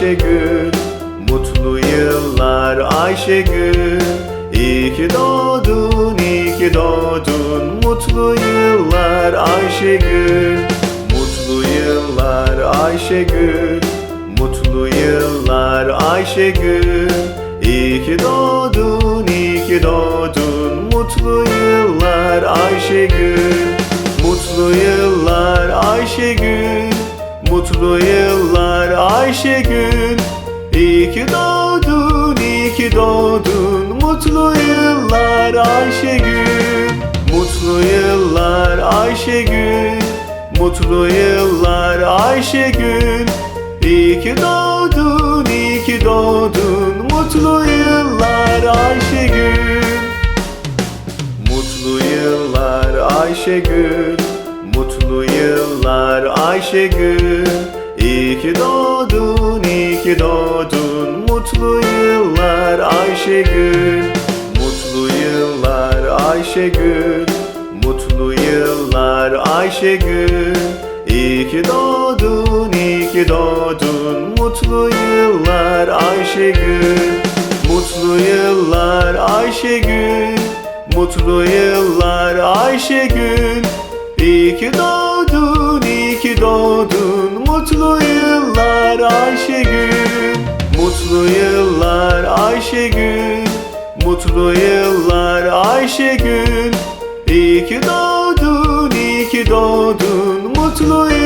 Ayşegül Mutlu yıllar Ayşegül. İyi ki doğdun, iyi ki doğdun. Mutlu yıllar Ayşegül. Mutlu yıllar Ayşegül. Mutlu yıllar Ayşegül. İyi ki doğdun, iyi ki doğdun. Mutlu yıllar Ayşegül. Mutlu yıllar Ayşegül. Mutlu yıllar Ayşegül. İyi ki doğdun, iyi ki doğdun. Mutlu yıllar Ayşegül. Mutlu yıllar Ayşegül. Mutlu yıllar Ayşegül. İyi ki doğdun, iyi ki doğdun. Mutlu yıllar Ayşegül. Mutlu yıllar Ayşegül. Mutlu yıllar Ayşegül. İyi ki doğdun, ki doğdun Mutlu yıllar Ayşegül. Mutlu yıllar Ayşegül Mutlu yıllar Ayşegül. İyi ki doğdun, iyi ki doğdun Mutlu yıllar Ayşegül. Mutlu yıllar Ayşegül Mutlu yıllar Ayşegül. İyi ki doğdun, iyi ki doğdun yıllar Ayşegül Mutlu yıllar Ayşegül. İyi ki doğdun, iyi ki doğdun Mutlu yıllar